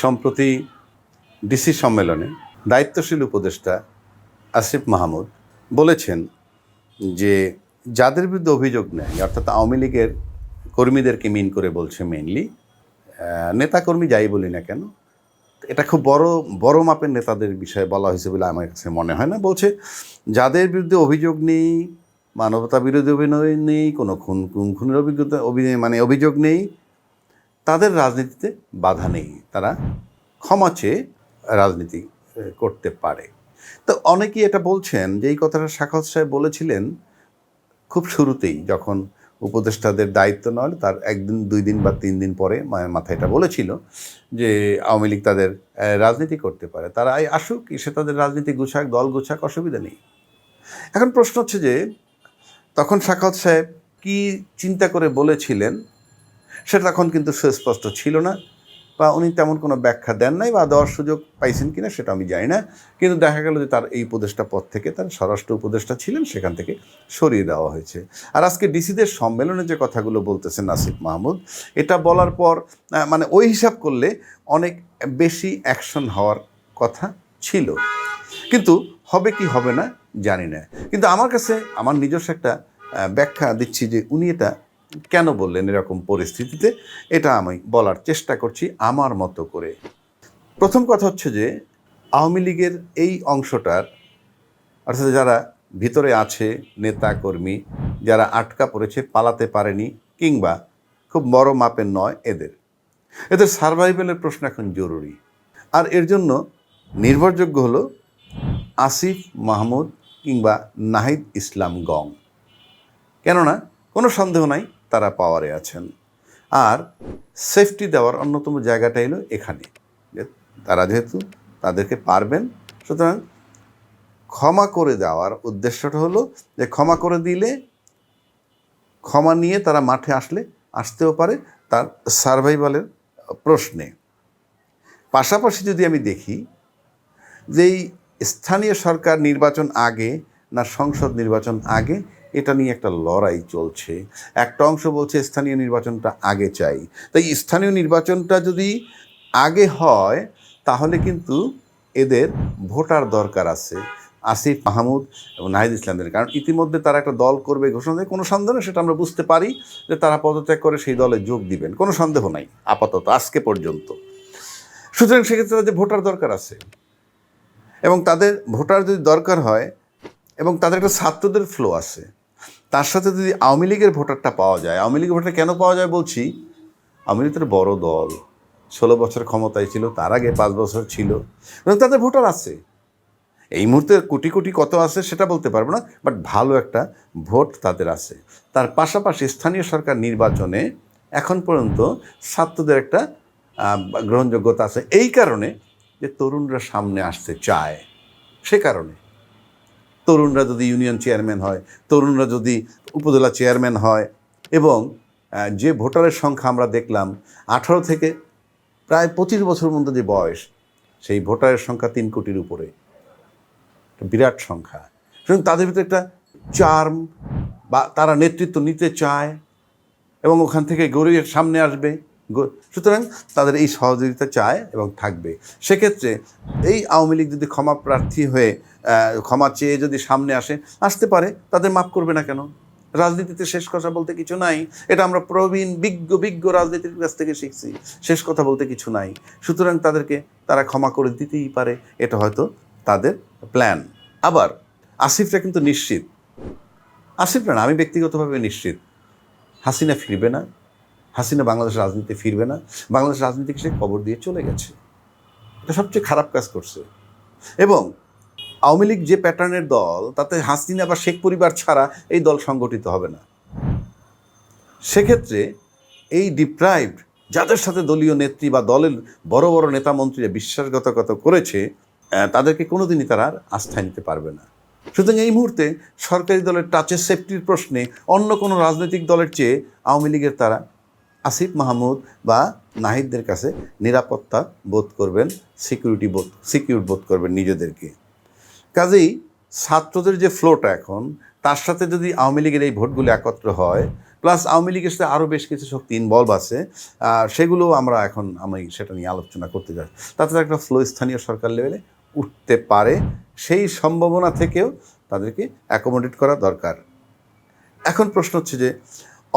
সম্প্রতি ডিসি সম্মেলনে দায়িত্বশীল উপদেষ্টা আসিফ মাহমুদ বলেছেন যে যাদের বিরুদ্ধে অভিযোগ নেয়, অর্থাৎ আওয়ামী লীগের কর্মীদেরকে মিন করে বলছে মেইনলি নেতাকর্মী যাই বলি না কেন, এটা খুব বড় বড় মাপের নেতাদের বিষয়ে বলা হয়েছে বলে আমার কাছে মনে হয় না। বলছে, যাদের বিরুদ্ধে অভিযোগ নেই, মানবতা বিরোধী অভিনয় নেই, কোনো খুন খুন, খুনের অভিজ্ঞতা অভিনয় মানে অভিযোগ নেই তাদের রাজনীতিতে বাধা নেই। তারা ক্ষমা চেয়ে রাজনীতি করতে পারে। তো অনেকেই এটা বলছেন যে এই কথাটা সাখাত সাহেব বলেছিলেন খুব শুরুতেই, যখন উপদেষ্টাদের দায়িত্ব নয়, তার একদিন, দুই দিন বা তিন দিন পরে মায়ের মাথায় এটা বলেছিল যে আওয়ামী লীগ তাদের রাজনীতি করতে পারে। তারা আসুক সে তাদের রাজনীতি গুছাক, দল গুছাক, অসুবিধা নেই। এখন প্রশ্ন হচ্ছে যে, তখন সাখাত সাহেব কি চিন্তা করে বলেছিলেন সেটা তখন কিন্তু সুস্পষ্ট ছিল না, বা উনি তেমন কোনো ব্যাখ্যা দেন নাই বা দেওয়ার সুযোগ পাইছেন কিনা সেটা আমি জানি না। কিন্তু দেখা গেল যে তার এই উপদেষ্টা পদ থেকে তার স্বরাষ্ট্র উপদেষ্টা ছিলেন, সেখান থেকে সরিয়ে দেওয়া হয়েছে। আর আজকে ডিসিদের সম্মেলনে যে কথাগুলো বলতেছেন নাসিফ মাহমুদ, এটা বলার পর মানে ওই হিসাব করলে অনেক বেশি অ্যাকশন হওয়ার কথা ছিল। কিন্তু হবে কি হবে না জানি না। কিন্তু আমার কাছে, আমার নিজস্ব একটা ব্যাখ্যা দিচ্ছি যে উনি এটা কেন বললেন এরকম পরিস্থিতিতে? এটা আমি বলার চেষ্টা করছি আমার মতো করে। প্রথম কথা হচ্ছে যে, আওয়ামী লীগের এই অংশটার, অর্থাৎ যারা ভিতরে আছে, নেতা, কর্মী, যারা আটকা পড়েছে, পালাতে পারেনি, কিংবা খুব বড় মাপের নয়, এদের। এদের সার্ভাইভেলের প্রশ্ন এখন জরুরি। আর এর জন্য নির্ভরযোগ্য হলো আসিফ, মাহমুদ কিংবা নাহিদ ইসলাম গং। কেননা, কোনো সন্দেহ নাই তারা পাওয়ারে আছেন। আর সেফটি দেওয়ার অন্যতম জায়গাটা এলো এখানে। তারা যেহেতু তাদেরকে পারবেন, সুতরাং ক্ষমা করে দেওয়ার উদ্দেশ্যটা হলো যে ক্ষমা করে দিলে, ক্ষমা নিয়ে তারা মাঠে আসলে, আসতেও পারে তার সার্ভাইভালের প্রশ্নে। পাশাপাশি যদি আমি দেখি যেই স্থানীয় সরকার নির্বাচন আগে না সংসদ নির্বাচন আগে এটা নিয়ে একটা লড়াই চলছে। একটা অংশ বলছে স্থানীয় নির্বাচনটা আগে চাই। তাই স্থানীয় নির্বাচনটা যদি আগে হয়, তাহলে কিন্তু এদের ভোটার দরকার আছে। আসিফ মাহমুদ এবং নাহিদ ইসলামদের। কারণ ইতিমধ্যে তারা একটা দল করবে ঘোষণা দেয়। কোনো সন্দেহ নেই, সেটা আমরা বুঝতে পারি যে তারা পদত্যাগ করে সেই দলে যোগ দিবেন। কোনো সন্দেহ নাই, আপাতত আজকে পর্যন্ত। সুতরাং সেক্ষেত্রে তাদের ভোটার দরকার আছে। এবং তাদের ভোটার যদি দরকার হয়, এবং তাদের একটা ছাত্রদের ফ্লো আছে। তার সাথে যদি আওয়ামী লীগের ভোটারটা পাওয়া যায়, আওয়ামী লীগের ভোটার কেন পাওয়া যায় বলছি? আওয়ামী লীগের বড় দল। ষোলো বছর ক্ষমতায় ছিল, তার আগে পাঁচ বছর ছিল। এবং তাদের ভোটার আছে। এই মুহূর্তে কোটি কোটি কত আছে সেটা বলতে পারব না বাট ভালো একটা ভোট তাদের আছে। তার পাশাপাশি স্থানীয় সরকার নির্বাচনে এখন পর্যন্ত ছাত্রদের একটা গ্রহণযোগ্যতা আছে। এই কারণে যে তরুণরা সামনে আসতে চায়, সে কারণে। তরুণরা যদি ইউনিয়ন চেয়ারম্যান হয়, তরুণরা যদি উপজেলা চেয়ারম্যান হয় এবং যে ভোটারের সংখ্যা আমরা দেখলাম, আঠারো থেকে প্রায় পঁচিশ বছর মধ্যে যে বয়স, সেই ভোটারের সংখ্যা তিন কোটির উপরে। বিরাট সংখ্যা। সুতরাং তাদের ভিতরে একটা চার্ম বা তারা নেতৃত্ব নিতে চায় এবং ওখান থেকে গরিবের সামনে আসবে। সুতরাং তাদের এই সহযোগিতা চায় এবং থাকবে। সেক্ষেত্রে এই আওয়ামী লীগ যদি ক্ষমা প্রার্থী হয়ে ক্ষমা চেয়ে যদি সামনে আসে, আসতে পারে, তাদের মাফ করবে না কেন? রাজনীতিতে শেষ কথা বলতে কিছু নাই। এটা আমরা প্রবীণ, বিজ্ঞ বিজ্ঞ রাজনীতির কাছ থেকে শিখছি। শেষ কথা বলতে কিছু নাই। সুতরাং তাদেরকে তারা ক্ষমা করে দিতেই পারে, এটা হয়তো তাদের প্ল্যান। আবার আসিফটা কিন্তু নিশ্চিত। আসিফ না, আমি ব্যক্তিগতভাবে নিশ্চিত। হাসিনা ফিরবে না। হাসিনা বাংলাদেশ রাজনীতি ফিরবে না। বাংলাদেশ রাজনীতিকে সে খবর দিয়ে চলে গেছে। এটা সবচেয়ে খারাপ কাজ করছে। এবং আওয়ামী লীগ যে প্যাটার্নের দল, তাতে হাসিনা বা শেখ পরিবার ছাড়া এই দল সংগঠিত হবে না। সেক্ষেত্রে এই ডিপ্রাইভড যাদের সাথে দলীয় নেত্রী বা দলের বড় বড় নেতা মন্ত্রীরা বিশ্বাসঘাতকতা করেছে তাদেরকে কোনোদিনই তারা আর আস্থায় নিতে পারবে না। সুতরাং এই মুহূর্তে সরকারি দলের টাচের সেফটির প্রশ্নে অন্য কোনো রাজনৈতিক দলের চেয়ে আওয়ামী লীগের তারা আসিফ মাহমুদ বা নাহিদদের কাছে নিরাপত্তা বোধ করবেন সিকিউরিটি বোধ সিকিউর বোধ করবেন নিজেদেরকে। কাজেই ছাত্রদের যে ফ্লোটা এখন, তার সাথে যদি আওয়ামী লীগের এই ভোটগুলি একত্র হয় প্লাস আওয়ামী লীগের সাথে আরও বেশ কিছু শক্তি ইনভলভ আছে সেগুলো আমরা এখন আমি সেটা নিয়ে আলোচনা করতে যাই তাতে একটা ফ্লো স্থানীয় সরকার লেভেলে উঠতে পারে, সেই সম্ভাবনা থেকেও তাদেরকে অ্যাকোমোডেট করা দরকার। এখন প্রশ্ন হচ্ছে যে,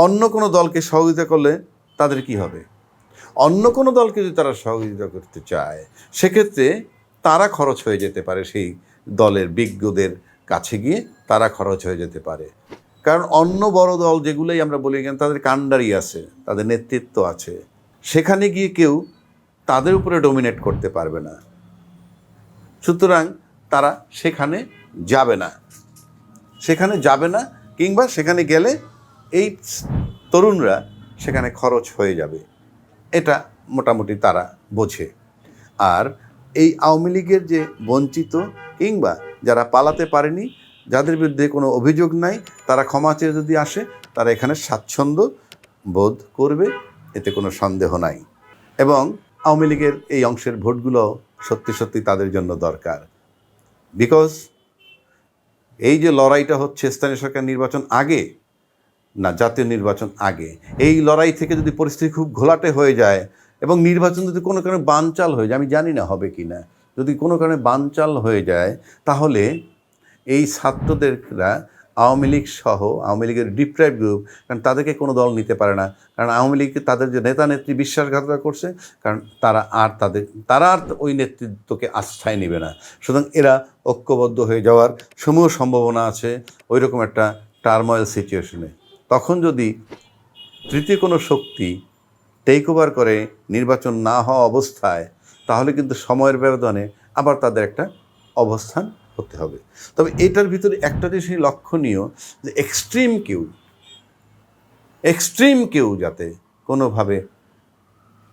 অন্য কোনো দলকে সহযোগিতা করলে তাদের কি হবে? অন্য কোনো দলকে যদি তারা সহযোগিতা করতে চায়, সেক্ষেত্রে তারা খরচ হয়ে যেতে পারে সেই দলের বিজ্ঞদের কাছে গিয়ে তারা খরচ হয়ে যেতে পারে। কারণ অন্য বড় দল যেগুলোই আমরা বলি কেন তাদের কাণ্ডারি আছে, তাদের নেতৃত্ব আছে। সেখানে গিয়ে কেউ তাদের উপরে ডোমিনেট করতে পারবে না। সুতরাং তারা সেখানে যাবে না। সেখানে যাবে না, কিংবা সেখানে গেলে এই তরুণরা সেখানে খরচ হয়ে যাবে। এটা মোটামুটি তারা বোঝে। আর এই আওয়ামী লীগের যে বঞ্চিত কিংবা যারা পালাতে পারেনি, যাদের বিরুদ্ধে কোনো অভিযোগ নাই, তারা ক্ষমা চেয়ে যদি আসে, তারা এখানে স্বাচ্ছন্দ্য বোধ করবে, এতে কোনো সন্দেহ নাই। এবং আওয়ামী লীগের এই অংশের ভোটগুলো সত্যি সত্যি তাদের জন্য দরকার। বিকজ এই যে লড়াইটা হচ্ছে স্থানীয় সরকার নির্বাচন আগে না, জাতীয় নির্বাচন আগে। এই লড়াই থেকে যদি পরিস্থিতি খুব ঘোলাটে হয়ে যায় এবং নির্বাচন যদি কোনো কারণে বানচাল হয়ে যায়, আমি জানি না হবে কি না, যদি কোনো কারণে বানচাল হয়ে যায়, তাহলে এই ছাত্রদেররা, আওয়ামী লীগ সহ, আওয়ামী লীগের ডিপ্রাইভ গ্রুপ কারণ তাদেরকে কোনো দল নিতে পারে না। কারণ আওয়ামী লীগকে তাদের যে নেতা, নেত্রী বিশ্বাসঘাতকতা করছে, কারণ তারা আর তাদের, তারা আর ওই নেতৃত্বকে আস্থায় নেবে না। সুতরাং এরা ঐক্যবদ্ধ হয়ে যাওয়ার সমূহ সম্ভাবনা আছে ওই রকম একটা টার্ময়েল সিচুয়েশনে তখন যদি তৃতীয় কোনো শক্তি টেক ওভার করে, নির্বাচন না হওয়া অবস্থায়, তাহলে কিন্তু সময়ের ব্যবধানে আবার তাদের একটা অবস্থান হতে হবে। তবে এটার ভিতরে একটা জিনিস লক্ষণীয় যে এক্সট্রিম কেউ এক্সট্রিম কেউ যাতে কোনোভাবে,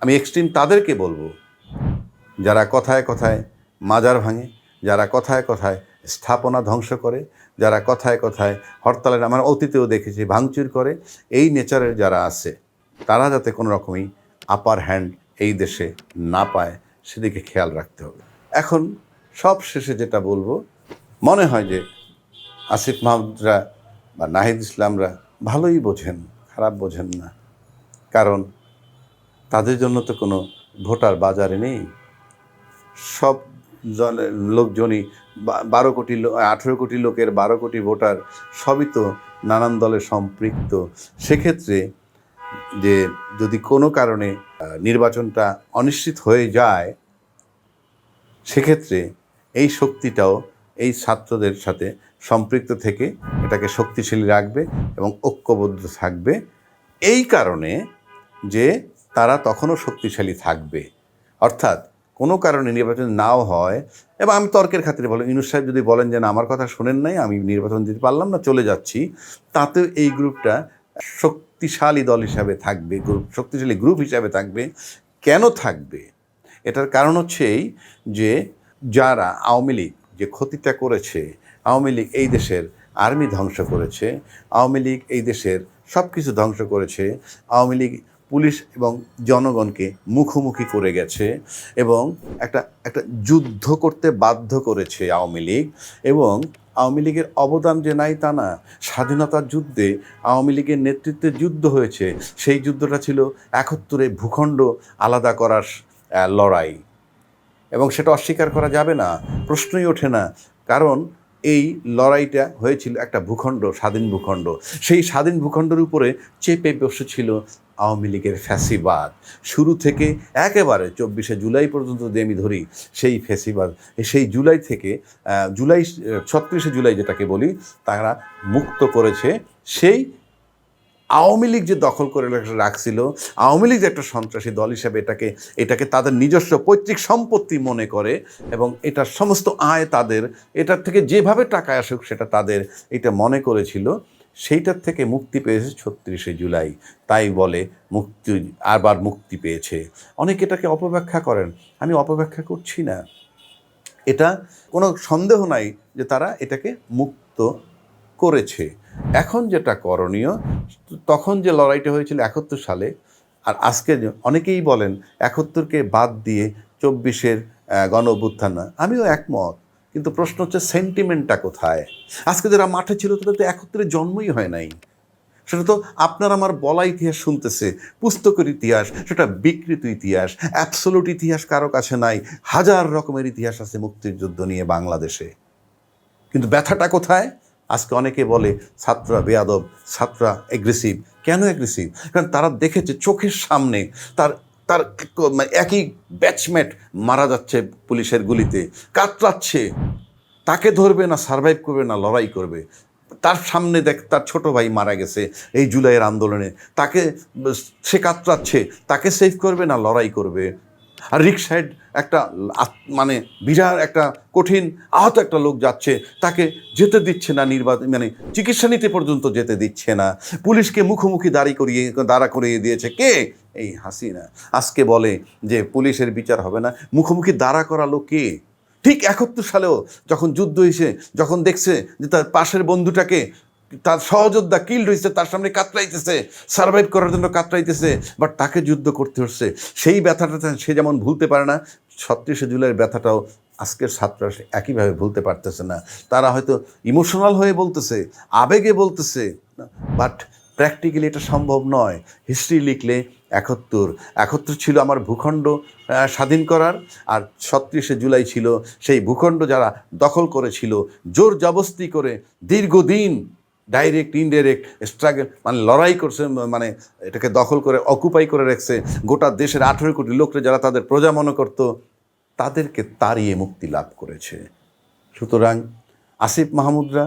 আমি এক্সট্রিম তাদেরকে বলব, যারা কথায় কথায় মাজার ভাঙে, যারা কথায় কথায় স্থাপনা ধ্বংস করে, যারা কথায় কথায় হরতালের আমার অতীতেও দেখেছি, ভাঙচুর করে, এই নেচারের যারা আছে, তারা যাতে কোনো রকমই আপার হ্যান্ড এই দেশে না পায়, সেদিকে খেয়াল রাখতে হবে। এখন সব শেষে যেটা বলব, মনে হয় যে আসিফ মাহমুদরা বা নাহিদ ইসলামরা ভালোই বোঝেন, খারাপ বোঝেন না। কারণ তাদের জন্য তো কোনো ভোটার বাজারে নেই। সব লোকজনই বারো কোটি আঠেরো কোটি লোকের বারো কোটি ভোটার সবই তো নানান দলে সম্পৃক্ত। সেক্ষেত্রে যে যদি কোনো কারণে নির্বাচনটা অনিশ্চিত হয়ে যায়, সেক্ষেত্রে এই শক্তিটাও এই ছাত্রদের সাথে সম্পৃক্ত থেকে এটাকে শক্তিশালী রাখবে এবং ঐক্যবদ্ধ থাকবে। এই কারণে যে তারা তখনও শক্তিশালী থাকবে। অর্থাৎ কোনো কারণে নির্বাচন নাও হয়, এবং আমি তর্কের খাতিরে বলেন ইনুস সাহেব যদি বলেন যে না, আমার কথা শোনেন নাই, আমি নির্বাচন দিতে পারলাম না, চলে যাচ্ছি তাতেও এই গ্রুপটা শক্তিশালী দল হিসাবে থাকবে, গ্রুপ, শক্তিশালী গ্রুপ হিসাবে থাকবে। কেন থাকবে? এটার কারণ হচ্ছে এই যে যারা আওয়ামী লীগ যে ক্ষতিটা করেছে, আওয়ামী লীগ এই দেশের আর্মি ধ্বংস করেছে, আওয়ামী লীগ এই দেশের সব কিছু ধ্বংস করেছে, আওয়ামী লীগ পুলিশ এবং জনগণকে মুখোমুখি করে গেছে এবং একটা একটা যুদ্ধ করতে বাধ্য করেছে আওয়ামী লীগ এবং আওয়ামী লীগের অবদান যে নাই তা না, স্বাধীনতার যুদ্ধে আওয়ামী লীগের নেতৃত্বে যুদ্ধ হয়েছে, সেই যুদ্ধটা ছিল একত্তরে ভূখণ্ড আলাদা করার লড়াই। এবং সেটা অস্বীকার করা যাবে না, প্রশ্নই ওঠে না। কারণ এই লড়াইটা হয়েছিল একটা ভূখণ্ড, স্বাধীন ভূখণ্ড। সেই স্বাধীন ভূখণ্ডের উপরে চেপে বসেছিল আওয়ামী লীগের ফ্যাসিবাদ। শুরু থেকে একেবারে চব্বিশে জুলাই পর্যন্ত যদি আমি ধরি, সেই ফ্যাসিবাদ, সেই জুলাই থেকে জুলাই, ছত্রিশে জুলাই যেটাকে বলি, তারা মুক্ত করেছে। সেই আওয়ামী লীগ যে দখল করে রাখছিল, আওয়ামী লীগ একটা সন্ত্রাসী দল হিসেবে এটাকে এটাকে তাদের নিজস্ব পৈতৃক সম্পত্তি মনে করে এবং এটার সমস্ত আয় তাদের, এটার থেকে যেভাবে টাকা আসুক সেটা তাদের এটা মনে করেছিল, সেইটার থেকে মুক্তি পেয়েছে ছত্রিশে জুলাই। তাই বলে মুক্তি, আবার মুক্তি পেয়েছে। অনেকে এটাকে অপব্যাখ্যা করেন। আমি অপব্যাখ্যা করছি না। এটা কোনো সন্দেহ নাই যে তারা এটাকে মুক্ত করেছে। এখন যেটা করণীয়, তখন যে লড়াইটা হয়েছিল একাত্তর সালে, আর আজকে অনেকেই বলেন একাত্তরকে বাদ দিয়ে চব্বিশের গণ অভ্যুত্থান আমিও একমত, কিন্তু প্রশ্ন হচ্ছে সেন্টিমেন্টটা কোথায়? আজকে যারা মাঠে ছিল, তাদের তো একাত্তরের জন্মই হয় নাই। সেটা তো আপনার আমার বলা ইতিহাস শুনতেছে, পুস্তকের ইতিহাস, সেটা বিকৃত ইতিহাস অ্যাবসোলুট ইতিহাস কারও কাছে নাই, হাজার রকমের ইতিহাস আছে মুক্তিযুদ্ধ নিয়ে বাংলাদেশে। কিন্তু ব্যথাটা কোথায়? আজকে অনেকে বলে ছাত্ররা বেয়াদব, ছাত্ররা এগ্রেসিভ কেন এগ্রেসিভ কারণ তারা দেখেছে চোখের সামনে তার তার মানে একই ব্যাচমেট মারা যাচ্ছে পুলিশের গুলিতে। কাতরাচ্ছে। তাকে ধরবে না সার্ভাইভ করবে না, লড়াই করবে। তার সামনে দেখ, তার ছোট ভাই মারা গেছে এই জুলাইয়ের আন্দোলনে। তাকে সে কাতরাচ্ছে, তাকে সেভ করবে না, লড়াই করবে। আর রিক্সায় একটা মানে বিরাট একটা কঠিন আহত একটা লোক যাচ্ছে, তাকে যেতে দিচ্ছে না নির্বাচন মানে চিকিৎসা নিতে পর্যন্ত যেতে দিচ্ছে না। পুলিশকে মুখোমুখি দাঁড়ি করিয়ে, দাঁড়া করিয়ে দিয়েছে কে? এই হাসিনা। আজকে বলে যে পুলিশের বিচার হবে না। মুখোমুখি দাঁড়া করালো কে? ঠিক একাত্তর সালেও যখন যুদ্ধ হয়েছে যখন দেখছে যে তার পাশের বন্ধুটাকে তার সহযোদ্ধা কিল্ড হয়েছে তার সামনে কাতরাইতেছে সার্ভাইভ করার জন্য কাতরাইতেছে বাট তাকে যুদ্ধ করতে হচ্ছে। সেই ব্যথাটা সে যেমন ভুলতে পারে না, ছত্রিশে জুলাইয়ের ব্যথাটাও আজকের ছাত্ররা একইভাবে ভুলতে পারতেছে না। তারা হয়তো ইমোশনাল হয়ে বলতেছে, আবেগে বলতেছে বাট প্র্যাকটিক্যালি এটা সম্ভব নয়। হিস্ট্রি লিখলে একাত্তর একাত্তর ছিল আমার ভূখণ্ড স্বাধীন করার, আর ছত্রিশে জুলাই ছিল সেই ভূখণ্ড যারা দখল করেছিল, জোর জবস্তি করে দীর্ঘদিন ডাইরেক্ট, ইনডাইরেক্ট স্ট্রাগল মানে লড়াই করছে মানে এটাকে দখল করে অকুপাই করে রেখেছে। গোটা দেশের আঠেরো কোটি লোকরা যারা তাদের প্রজা মনে করত, তাদেরকে তাড়িয়ে মুক্তি লাভ করেছে। সুতরাং আসিফ মাহমুদরা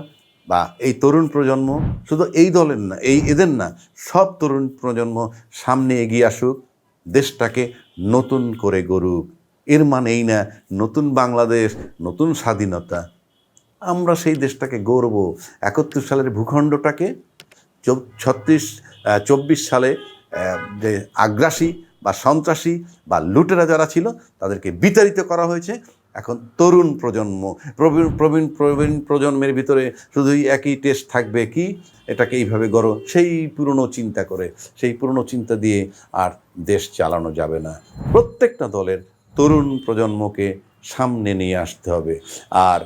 বা এই তরুণ প্রজন্ম, শুধু এই দলের না, এই এদের না, সব তরুণ প্রজন্ম সামনে এগিয়ে আসুক, দেশটাকে নতুন করে গড়ুক। এর মানে এই না, নতুন বাংলাদেশ, নতুন স্বাধীনতা আমরা সেই দেশটাকে গৌরব একাত্তর সালের ভূখণ্ডটাকে ছত্রিশ চব্বিশ সালে যে আগ্রাসী বা সন্ত্রাসী বা লুটেরা যারা ছিল, তাদেরকে বিতাড়িত করা হয়েছে। এখন তরুণ প্রজন্ম, প্রবীণ প্রবীণ প্রবীণ প্রজন্মের ভিতরে শুধুই একই টেস্ট থাকবে কি? এটাকে এইভাবে গড়ো। সেই পুরনো চিন্তা করে, সেই পুরনো চিন্তা দিয়ে আর দেশ চালানো যাবে না। প্রত্যেকটা দলের তরুণ প্রজন্মকে সামনে নিয়ে আসতে হবে। আর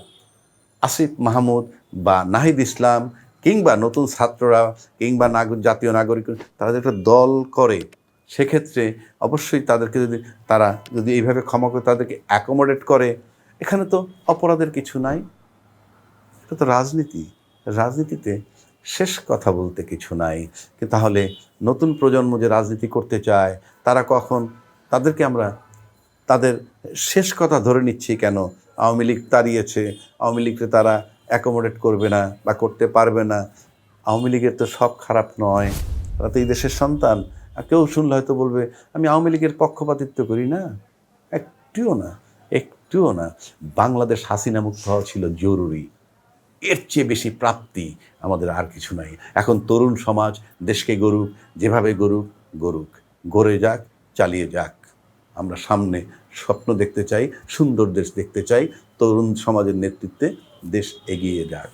আসিফ মাহমুদ বা নাহিদ ইসলাম কিংবা নতুন ছাত্ররা কিংবা নাগরিক জাতীয় নাগরিক তারা একটা দল করে, সেক্ষেত্রে অবশ্যই তাদেরকে যদি তারা যদি এইভাবে ক্ষমা করে তাদেরকে অ্যাকোমোডেট করে, এখানে তো অপরাধের কিছু নাই। এটা তো রাজনীতি। রাজনীতিতে শেষ কথা বলতে কিছু নাই। তাহলে নতুন প্রজন্ম যে রাজনীতি করতে চায়, তারা কখন তাদেরকে আমরা তাদের শেষ কথা ধরে নিচ্ছি কেন? আওয়ামী লীগ তাড়িয়েছে, আওয়ামী লীগকে তারা অ্যাকোমোডেট করবে না বা করতে পারবে না। আওয়ামী লীগের তো সব খারাপ নয়। তারা তো এই দেশের সন্তান। কেউ শুনলে হয়তো বলবে, আমি আওয়ামী লীগের পক্ষপাতিত্ব করি না? একটুও না একটুও না। বাংলাদেশ হাসিনা মুক্ত হওয়া ছিল জরুরি। এর চেয়ে বেশি প্রাপ্তি আমাদের আর কিছু নাই। এখন তরুণ সমাজ দেশকে গরুক যেভাবে গরুক গরুক গড়ে যাক, চালিয়ে যাক। আমরা সামনে স্বপ্ন দেখতে চাই, সুন্দর দেশ দেখতে চাই, তরুণ সমাজের নেতৃত্বে দেশ এগিয়ে যাক।